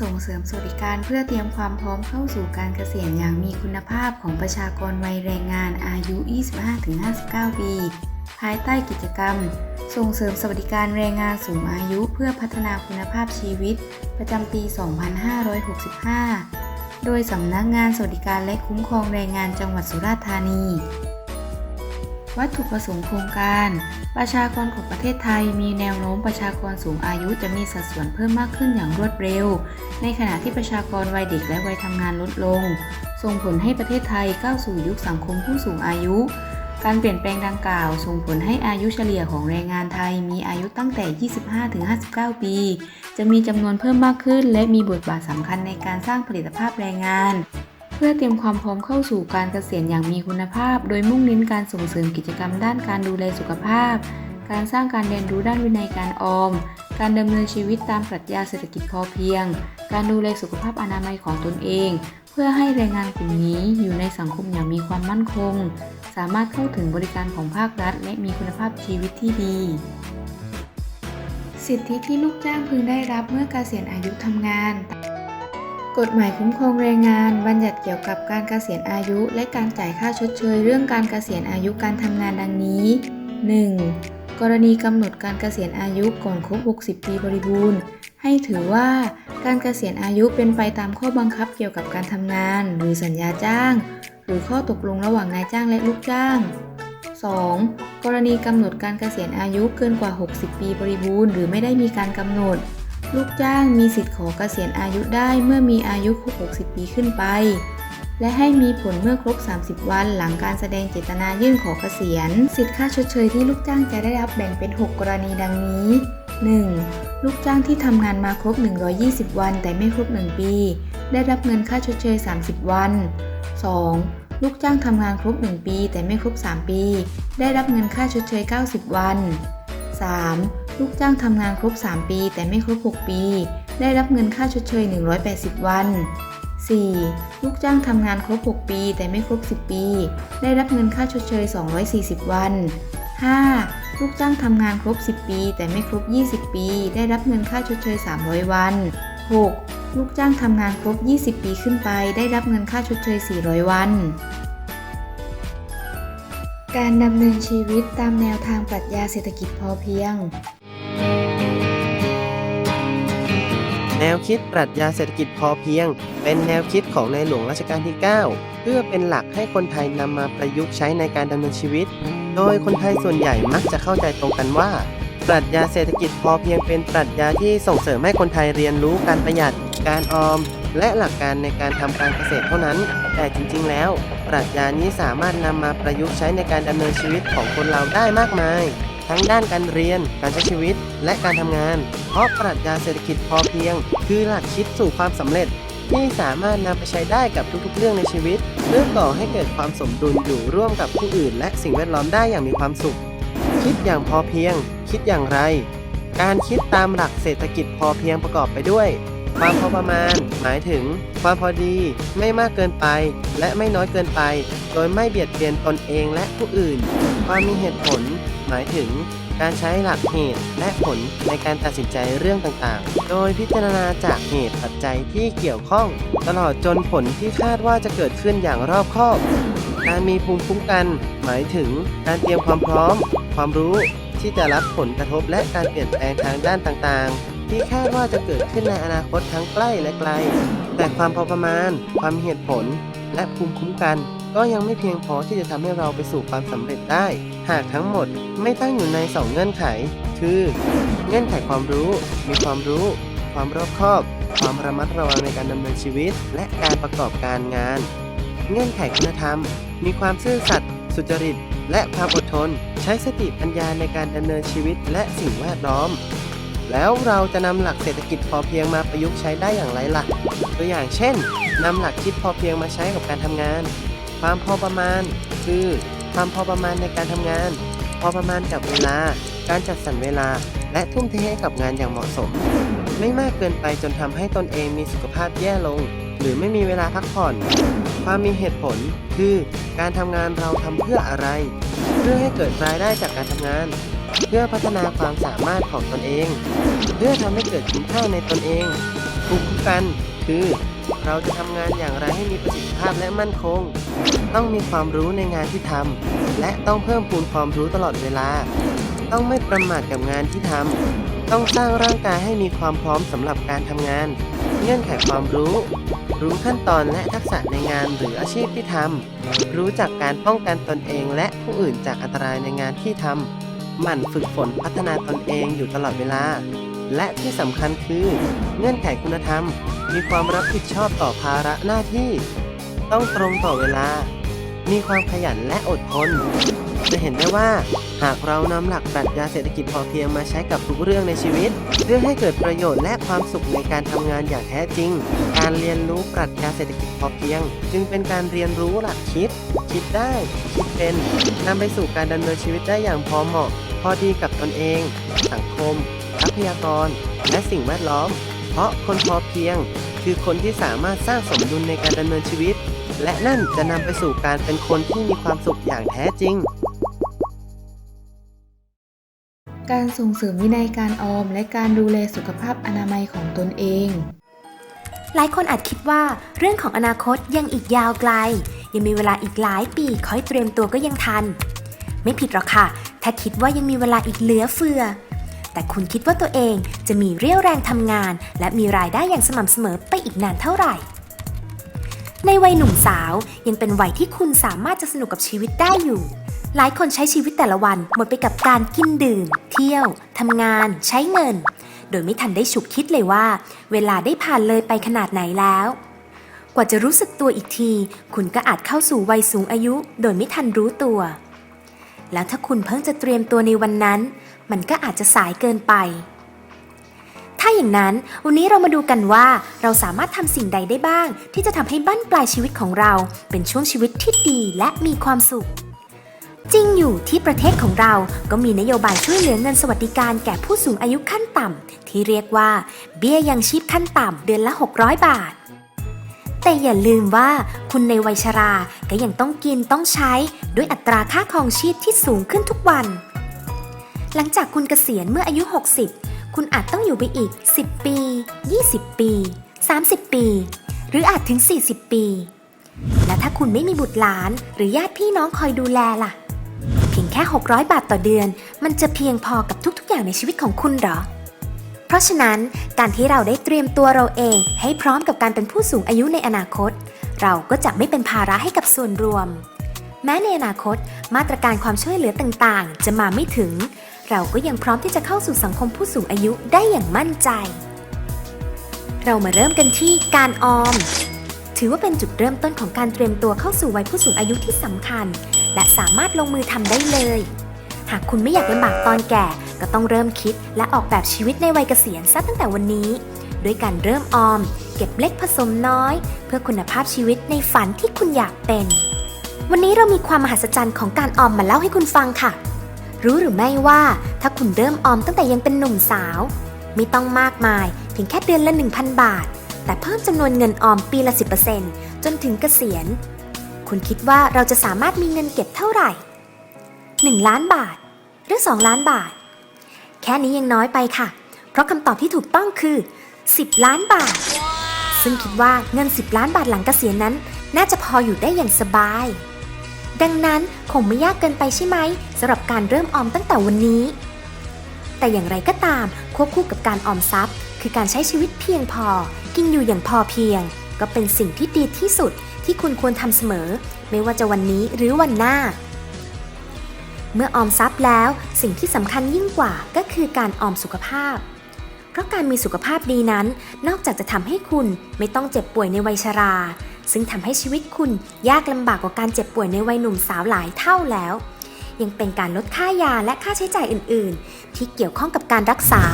ส่งเสริมสวัสดิการเพื่อเตรียมความพร้อมเข้าสู่การเกษียณอย่างมีคุณภาพของประชากรวัยแรงงานอายุ 25-59 ปี ภายใต้กิจกรรม ส่งเสริมสวัสดิการแรงงานสูงอายุเพื่อพัฒนาคุณภาพชีวิต ประจำปี 2565 โดยสำนักงานสวัสดิการและคุ้มครองแรงงานจังหวัดสุราษฎร์ธานี วัตถุประสงค์โครงการ ประชากรของประเทศไทย มีแนวโน้มประชากรสูงอายุจะมีสัดส่วนเพิ่มมากขึ้นอย่างรวดเร็ว ในขณะที่ประชากรวัยเด็กและวัยทำงานลดลง ส่งผลให้ประเทศไทยก้าวสู่ยุคสังคมผู้สูงอายุ การเปลี่ยนแปลงดังกล่าว ส่งผลให้อายุเฉลี่ยของแรงงานไทยมีอายุตั้งแต่ 25-59 ปี จะมีจำนวนเพิ่มมากขึ้น และมีบทบาทสำคัญในการสร้างผลิตภาพแรงงาน พื่อเตรียมความพร้อมเข้าสู่การเกษียณอย่างมีคุณภาพ โดยมุ่งเน้นการส่งเสริมกิจกรรมด้านการดูแลสุขภาพ การสร้างการเรียนรู้ด้านวินัยการออม การดำเนินชีวิตตามปรัชญาเศรษฐกิจพอเพียง การดูแลสุขภาพอนามัยของตนเอง เพื่อให้แรงงานกลุ่มนี้อยู่ในสังคมอย่างมีความมั่นคง สามารถเข้าถึงบริการของภาครัฐ และมีคุณภาพชีวิตที่ดี สิทธิที่ลูกจ้างพึงได้รับเมื่อเกษียณอายุทำงาน กฎหมายคุ้มครองแรงงาน บัญญัติเกี่ยวกับการเกษียณอายุ และการจ่ายค่าชดเชย เรื่องการเกษียณอายุการทำงานดังนี้ 1. กรณีกำหนดการเกษียณอายุก่อนครบ 60 ปีบริบูรณ์ ให้ถือว่าการเกษียณอายุเป็นไปตามข้อบังคับเกี่ยวกับการทำงาน หรือสัญญาจ้าง หรือข้อตกลงระหว่างนายจ้างและลูกจ้าง 2. กรณีกำหนดการเกษียณอายุเกินกว่า 60 ปีบริบูรณ์ หรือไม่ได้มีการกำหนด ลูกจ้างมีสิทธิ์ขอเกษียณอายุได้เมื่อมีอายุครบ 60 ปีขึ้นไป และให้มีผลเมื่อครบ 30 วันหลังการแสดงเจตนายื่นขอเกษียณ สิทธิค่าชดเชยที่ลูกจ้างจะได้รับแบ่งเป็น 6 กรณีดังนี้ 1. ลูกจ้างที่ทำงานมาครบ 120 วันแต่ไม่ครบ 1 ปี ได้รับเงินค่าชดเชย 30 วัน 2. ลูกจ้างทำงานครบ 1 ปีแต่ไม่ครบ 3 ปี ได้รับเงินค่าชดเชย 90 วัน 3. ลูกจ้างทำงานครบ 3 ปี แต่ไม่ครบ 6 ปี ได้รับเงินค่าชดเชย 180 วัน 4. ลูกจ้างทำงานครบ 6 ปี แต่ไม่ครบ 10 ปี ได้รับเงินค่าชดเชย 240 วัน 5. ลูกจ้างทำงานครบ 10 ปี แต่ไม่ครบ 20 ปี ได้รับเงินค่าชดเชย 300 วัน 6. ลูกจ้างทำงานครบ 20 ปีขึ้นไป ได้รับเงินค่าชดเชย 400 วัน การดำเนินชีวิตตามแนวทางปรัชญาเศรษฐกิจพอเพียง แนวคิดปรัชญาเศรษฐกิจพอเพียง เป็นแนวคิดของในหลวงรัชกาลที่ 9 เพื่อเป็นหลักให้คนไทยนำมาประยุกต์ใช้ในการดำเนินชีวิต โดยคนไทยส่วนใหญ่มักจะเข้าใจตรงกันว่า ปรัชญาเศรษฐกิจพอเพียงเป็นปรัชญาที่ส่งเสริมให้คนไทยเรียนรู้การประหยัด การออม และหลักการในการทำการเกษตรเท่านั้น แต่จริง ๆ แล้ว ปรัชญานี้สามารถนำมาประยุกต์ใช้ในการดำเนินชีวิตของคนเราได้มากมาย ทั้งด้านการเรียน การใช้ชีวิต และการทำงาน เพราะปรัชญาเศรษฐกิจพอเพียง คือหลักคิดสู่ความสำเร็จ ที่สามารถนำไปใช้ได้กับทุกๆ เรื่องในชีวิตเพื่อก่อให้เกิดความสมดุลอยู่ร่วมกับผู้อื่น และสิ่งแวดล้อมได้อย่างมีความสุข คิดอย่างพอเพียง คิดอย่างไร การคิดตามหลักเศรษฐกิจพอเพียงประกอบไปด้วยความพอประมาณ หมายถึง ความพอดีไม่มากเกินไป และไม่น้อยเกินไป โดยไม่เบียดเบียนตนเองและผู้อื่น ความมีเหตุผล หมายถึงการใช้หลักเหตุและผลในการตัดสินใจเรื่องต่างๆ โดยพิจารณาจากเหตุปัจจัยที่เกี่ยวข้อง ตลอดจนผลที่คาดว่าจะเกิดขึ้นอย่างรอบคอบ การมีภูมิคุ้มกัน หมายถึงการเตรียมความพร้อม ความรู้ที่จะรับผลกระทบและการเปลี่ยนแปลงทางด้านต่างๆ ที่คาดว่าจะเกิดขึ้นในอนาคตทั้งใกล้และไกล แต่ความพอประมาณ ความเหตุผล และภูมิคุ้มกัน ก็ยังไม่เพียงพอที่จะทำให้เราไปสู่ความสำเร็จได้ หากทั้งหมดไม่ตั้งอยู่ใน 2 เงื่อนไข คือ เงื่อนไขความรู้ มีความรู้ ความรอบคอบ ความระมัดระวังในการดำเนินชีวิต และการประกอบการงาน เงื่อนไขคุณธรรม มีความซื่อสัตย์สุจริต และความอดทน ใช้สติปัญญาในการดำเนินชีวิตและสิ่งแวดล้อมแล้วเราจะนำหลักเศรษฐกิจพอเพียงมาประยุกต์ใช้ได้อย่างไรล่ะ ตัวอย่างเช่นนำหลักคิดพอเพียงมาใช้กับการทำงาน ความพอประมาณ คือ ความพอประมาณในการทำงาน พอประมาณกับเวลา การจัดสรรเวลา และทุ่มเทให้กับงานอย่างเหมาะสม ไม่มากเกินไปจนทำให้ตนเองมีสุขภาพแย่ลง หรือไม่มีเวลาพักผ่อน ความมีเหตุผล คือ การทำงานเราทำเพื่ออะไร เพื่อให้เกิดรายได้จากการทำงานเพื่อพัฒนาความสามารถของตนเอง เพื่อทำให้เกิดคุณค่าในตนเองภูมิคุ้มกัน คือ เราจะทำงานอย่างไรให้มีประสิทธิภาพและมั่นคง ต้องมีความรู้ในงานที่ทำและต้องเพิ่มพูนความรู้ตลอดเวลา ต้องไม่ประมาทกับงานที่ทำต้องสร้างร่างกายให้มีความพร้อมสำหรับการทำงาน เงื่อนไขความรู้ รู้ขั้นตอนและทักษะในงานหรืออาชีพที่ทำรู้จักการป้องกันตนเองและผู้อื่นจากอันตรายในงานที่ทำหมั่นฝึกฝนพัฒนาตนเองอยู่ตลอดเวลา และที่สำคัญคือเงื่อนไขคุณธรรม มีความรับผิดชอบต่อภาระหน้าที่ ต้องตรงต่อเวลา มีความขยันและอดทน จะเห็นได้ว่าหากเรานำหลักปรัชญาเศรษฐกิจพอเพียงมาใช้กับทุกเรื่องในชีวิต เพื่อให้เกิดประโยชน์และความสุขในการทำงานอย่างแท้จริง การเรียนรู้ปรัชญาเศรษฐกิจพอเพียง จึงเป็นการเรียนรู้หลักคิด คิดได้ คิดเป็นนำไปสู่การดำเนินชีวิตได้อย่างพอเหมาะ พอดีกับตนเอง สังคม ทรัพยากร และสิ่งแวดล้อม เพราะคนพอเพียง คือคนที่สามารถสร้างสมดุลในการดำเนินชีวิต และนั่นจะนำไปสู่การเป็นคนที่มีความสุขอย่างแท้จริง การส่งเสริมวินัยการออม และการดูแลสุขภาพอนามัยของตนเอง หลายคนอาจคิดว่าเรื่องของอนาคตยังอีกยาวไกล ยังมีเวลาอีกหลายปีคอยเตรียมตัวก็ยังทัน ไม่ผิดหรอกค่ะ ถ้าคิดว่ายังมีเวลาอีกเหลือเฟือ แต่คุณคิดว่าตัวเองจะมีเรี่ยวแรงทำงาน และมีรายได้อย่างสม่ำเสมอไปอีกนานเท่าไหร่ ในวัยหนุ่มสาวยังเป็นวัยที่คุณสามารถจะสนุกกับชีวิตได้อยู่ หลายคนใช้ชีวิตแต่ละวันหมดไปกับการกินดื่ม เที่ยวทำงาน ใช้เงิน โดยไม่ทันได้ฉุกคิดเลยว่า เวลาได้ผ่านเลยไปขนาดไหนแล้วกว่าจะรู้สึกตัวอีกที คุณก็อาจเข้าสู่วัยสูงอายุ โดยไม่ทันรู้ตัว แล้วถ้าคุณเพิ่งจะเตรียมตัวในวันนั้น มันก็อาจจะสายเกินไป ถ้าอย่างนั้นวันนี้เรามาดูกันว่าเราสามารถทำสิ่งใดได้บ้าง ที่จะทำให้บั้นปลายชีวิตของเรา เป็นช่วงชีวิตที่ดีและมีความสุข จริงอยู่ที่ประเทศของเราก็มีนโยบายช่วยเหลือเงินสวัสดิการแก่ผู้สูงอายุขั้นต่ำที่เรียกว่า เบี้ยยังชีพขั้นต่ำเดือนละ 600 บาทแต่อย่าลืมว่าคุณในวัยชราก็ยังต้องกินต้องใช้ด้วยอัตราค่าครองชีพที่สูงขึ้นทุกวัน หลังจากคุณเกษียณเมื่ออายุ 60 คุณอาจต้องอยู่ไปอีก 10 ปี 20 ปี 30 ปี หรืออาจถึง 40 ปี และถ้าคุณไม่มีบุตรหลานหรือญาติพี่น้องคอยดูแลล่ะ เพียงแค่ 600 บาทต่อเดือน มันจะเพียงพอกับทุกๆ อย่างในชีวิตของคุณหรอ เพราะฉะนั้นการที่เราได้เตรียมตัวเราเอง ให้พร้อมกับการเป็นผู้สูงอายุในอนาคต เราก็จะไม่เป็นภาระให้กับส่วนรวม แม้ในอนาคต มาตรการความช่วยเหลือต่างๆ จะมาไม่ถึง เราก็ยังพร้อมที่จะเข้าสู่สังคมผู้สูงอายุได้อย่างมั่นใจ เรามาเริ่มกันที่การออม ถือว่าเป็นจุดเริ่มต้นของการเตรียมตัวเข้าสู่วัยผู้สูงอายุที่สำคัญ และสามารถลงมือทำได้เลย หากคุณไม่อยากลำบากตอนแก่ ก็ต้องเริ่มคิดและออกแบบชีวิตในวัยเกษียณซะตั้งแต่วันนี้ ด้วยการเริ่มออม เก็บเล็กผสมน้อย เพื่อคุณภาพชีวิตในฝันที่คุณอยากเป็น วันนี้เรามีความมหัศจรรย์ของการออมมาเล่าให้คุณฟังค่ะ รู้หรือไม่ว่าถ้าคุณเริ่มออมตั้งแต่ยังเป็นหนุ่มสาว ไม่ต้องมากมายเพียงแค่เดือนละ 1,000 บาท แต่เพิ่มจำนวนเงินออมปีละ 10%จนถึงเกษียณ คุณคิดว่าเราจะสามารถมีเงินเก็บเท่าไหร่ 1 ล้านบาท หรือ 2 ล้านบาท แค่นี้ยังน้อยไปค่ะ เพราะคำตอบที่ถูกต้องคือ 10 ล้านบาท ซึ่งคิดว่าเงิน 10 ล้านบาทหลังเกษียณนั้น น่าจะพออยู่ได้อย่างสบาย ดังนั้นคงไม่ยากเกินไปใช่ไหมสำหรับการเริ่มออมตั้งแต่วันนี้ แต่อย่างไรก็ตามควบคู่กับการออมทรัพย์ คือการใช้ชีวิตเพียงพอ กินอยู่อย่างพอเพียง ก็เป็นสิ่งที่ดีที่สุดที่คุณควรทำเสมอ ไม่ว่าจะวันนี้หรือวันหน้า เมื่อออมทรัพย์แล้วสิ่งที่สำคัญยิ่งกว่าก็คือการออมสุขภาพ เพราะการมีสุขภาพดีนั้น นอกจากจะทำให้คุณไม่ต้องเจ็บป่วยในวัยชรา ซึ่งทำให้ชีวิตคุณยากลำบากกว่าการเจ็บป่วยในวัยหนุ่มสาวหลายเท่าแล้ว ยังเป็นการลดค่ายาและค่าใช้จ่ายอื่น ๆ ที่เกี่ยวข้องกับการรักษา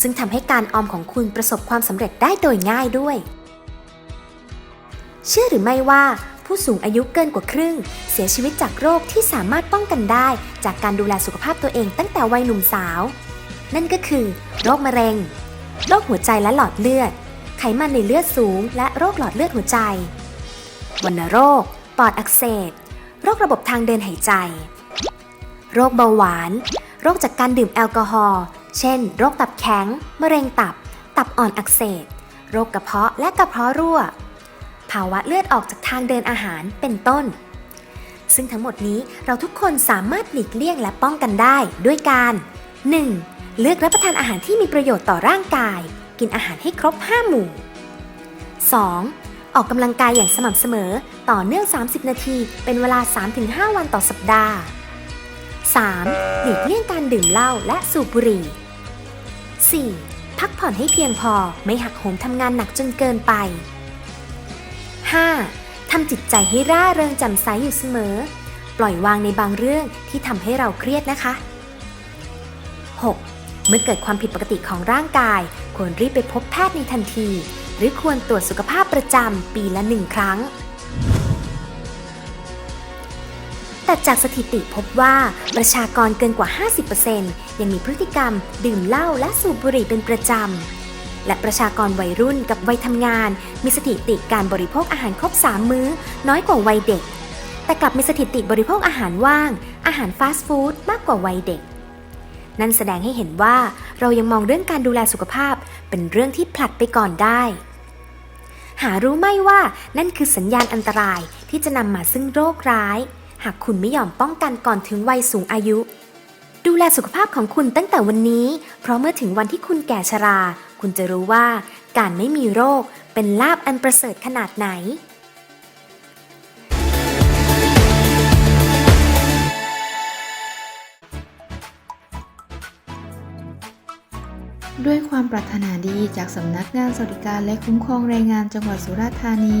ซึ่งทำให้การออมของคุณประสบความสำเร็จได้โดยง่ายด้วย เชื่อหรือไม่ว่าผู้สูงอายุเกินกว่าครึ่ง เสียชีวิตจากโรคที่สามารถป้องกันได้ จากการดูแลสุขภาพตัวเองตั้งแต่วัยหนุ่มสาว นั่นก็คือ โรคมะเร็ง โรคหัวใจและหลอดเลือด ไขมันในเลือดสูง และโรคหลอดเลือดหัวใจวัณโรค ปอดอักเสบ โรคระบบทางเดินหายใจ โรคเบาหวาน โรคจากการดื่มแอลกอฮอล์ เช่น โรคตับแข็ง มะเร็งตับ ตับอ่อนอักเสบ โรคกระเพาะและกระเพาะรั่ว ภาวะเลือดออกจากทางเดินอาหาร เป็นต้น ซึ่งทั้งหมดนี้เราทุกคนสามารถหลีกเลี่ยงและป้องกันได้ด้วยการ 1. เลือกรับประทานอาหารที่มีประโยชน์ต่อร่างกาย กินอาหารให้ครบ 5 หมู่ 2. ออกกำลังกายอย่างสม่ำเสมอ ต่อเนื่อง 30 นาที เป็นเวลา 3-5 วันต่อสัปดาห์ 3. หลีกเลี่ยงการดื่มเหล้าและสูบบุหรี่ 4. พักผ่อนให้เพียงพอไม่หักโหมทำงานหนักจนเกินไป 5. ทำจิตใจให้ร่าเริงแจ่มใสอยู่เสมอ ปล่อยวางในบางเรื่องที่ทำให้เราเครียดนะคะ 6. เมื่อเกิดความผิดปกติของร่างกาย ควรรีบไปพบแพทย์ในทันที หรือควรตรวจสุขภาพประจำปีละหนึ่งครั้ง แต่จากสถิติพบว่าประชากรเกินกว่า 50%ยังมีพฤติกรรม ดื่มเหล้าและสูบบุหรี่เป็นประจำ และประชากรวัยรุ่นกับวัยทำงาน มีสถิติการบริโภคอาหารครบ3มื้อ น้อยกว่าวัยเด็ก แต่กลับมีสถิติบริโภคอาหารว่าง อาหารฟาสต์ฟู้ดมากกว่าวัยเด็ก นั่นแสดงให้เห็นว่าเรายังมองเรื่องการดูแลสุขภาพ เป็นเรื่องที่ผลัดไปก่อนได้ หารู้ไหมว่านั่นคือสัญญาณอันตรายที่จะนำมาซึ่งโรคร้าย หากคุณไม่ยอมป้องกันก่อนถึงวัยสูงอายุ ดูแลสุขภาพของคุณตั้งแต่วันนี้ เพราะเมื่อถึงวันที่คุณแก่ชรา คุณจะรู้ว่าการไม่มีโรคเป็นลาบอันประเสริฐขนาดไหน ด้วยความปรารถนาดีจากสำนักงานสวัสดิการและคุ้มครองแรงงานจังหวัดสุราษฎร์ธานี